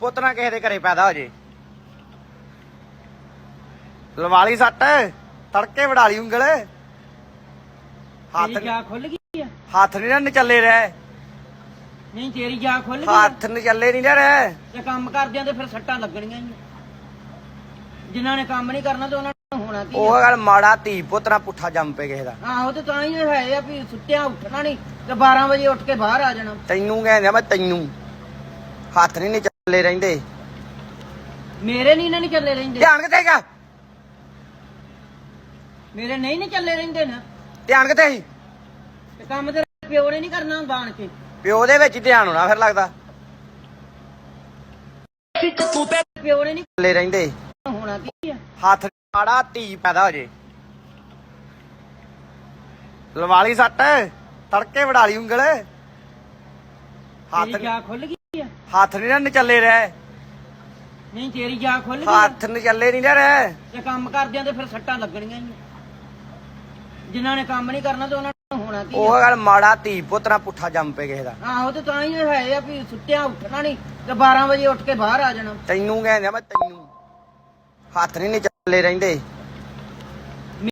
ਪੁੱਤ ਨਾ ਕਿਸੇ ਦੇ ਘਰੇ ਪੈਦਾ ਹੋ ਜੇ। ਲਵਾਲੀ ਸੱਟ ਤੜਕੇ ਵੜਾ ਲਈ ਉਂਗਲ। ਹੱਥ ਤੇਰੀ ਜਾ ਖੁੱਲ ਗਈ ਆ। ਹੱਥ ਨਹੀਂ ਨਾ ਚੱਲੇ ਰਹਿ। ਨਹੀਂ ਤੇਰੀ ਜਾ ਖੁੱਲ ਗਈ ਆ। ਹੱਥ ਨਹੀਂ ਚੱਲੇ ਨਹੀਂ ਰਹਿ। ਜੇ ਕੰਮ ਕਰਦਿਆਂ ਤੇ ਫਿਰ ਸੱਟਾਂ ਲੱਗਣੀਆਂ ਹੀ ਆ। ਜਿਨ੍ਹਾਂ ਨੇ ਕੰਮ ਨਹੀਂ ਕਰਨਾ ਤੇ ਉਹਨਾਂ ਨੂੰ ਹੋਣਾ ਕੀ ਉਹ ਆ? ਗੱਲ ਮਾੜਾ ਧੀ ਪੁੱਤ ਨਾ ਪੁੱਠਾ ਜੰਮ ਪਏ ਕਿਸੇ ਦਾ। ਆਹੋ ਤੇ ਤਾਂ ਹੀ ਹੈ ਆ ਵੀ ਸੁੱਤਿਆਂ ਉੱਠਣਾ ਨਹੀਂ ਤੇ 12 ਵਜੇ ਉੱਠ ਕੇ ਬਾਹਰ ਆ ਜਾਣਾ। ਤੈਨੂੰ ਕਹਿੰਦੇ ਮੈਂ ਤੈਨੂੰ। ਹੱਥ ਨਹੀਂ ਨੀ ਚੱਲੇ ਰਹਿੰਦੇ। ਮੇਰੇ ਨਹੀਂ ਇਹਨਾਂ ਨਹੀਂ ਚੱਲੇ ਰਹਿੰਦੇ। ਧਿਆਨ ਕਿੱਥੇ ਹੈਗਾ? ਮੇਰੇ ਨਹੀਂ ਨਹੀਂ ਚੱਲੇ ਰਹਿੰਦੇ ਨਾ। ਧਿਆਨ ਕਿੱਥੇ ਸੀ? ਤੇ ਕੰਮ ਤੇ ਪਿਓ ਨੇ ਨਹੀਂ ਕਰਨਾ ਆਣ ਕੇ। ਪਿਓ ਦੇ ਵਿੱਚ ਹੀ ਧਿਆਨ ਹੋਣਾ ਫਿਰ ਲੱਗਦਾ। ਪਿਓ ਨੇ ਨਹੀਂ ਚੱਲੇ ਰਹਿੰਦੇ। ਹੋਣਾ ਕੀ ਆ? ਹੱਥ ਮਾੜਾ ਧੀ ਪੈਦਾ ਹੋ ਜੇ। ਲਵਾਲੀ ਸੱਟ ਤੜਕੇ ਵੜਾ ਲਈ ਉਂਗਲ। ਹੱਥ ਤੇਰੀ ਜਾ ਖੁੱਲ ਗਈ? ਹੱਥ ਨਹੀਂ ਨਾ ਚੱਲੇ ਰਹਿ ਨਹੀਂ ਤੇਰੀ ਜਾ ਖੁੱਲ ਗਈ। ਹੱਥ ਨਹੀਂ ਚੱਲੇ ਨਹੀਂ ਰਹਿ ਜੇ ਕੰਮ ਕਰਦਿਆਂ ਤੇ ਫਿਰ ਸੱਟਾਂ ਲੱਗਣੀਆਂ ਹੀ ਆ। ਜਿਨ੍ਹਾਂ ਨੇ ਕੰਮ ਨਹੀਂ ਕਰਨਾ ਤੇ ਉਹਨਾਂ ਨੂੰ ਹੋਣਾ ਕੀ ਉਹ ਆ? ਗੱਲ ਮਾੜਾ ਧੀ ਪੁੱਤ ਨਾ ਪੁੱਠਾ ਜੰਮ ਪਏ ਕਿਸੇ ਦਾ ਆਹੋ ਤੇ ਤਾਂ ਹੀ ਹੈ ਆ ਵੀ ਸੁੱਤਿਆਂ ਉੱਠਣਾ ਨਹੀਂ ਤੇ 12 ਵਜੇ ਉੱਠ ਕੇ ਬਾਹਰ ਆ ਜਾਣਾ ਤੈਨੂੰ ਕਹਿੰਦੇ ਮੈਂ ਤੈਨੂੰ ਹੱਥ ਨਹੀਂ ਨੀ ਚੱਲੇ ਰਹਿੰਦੇ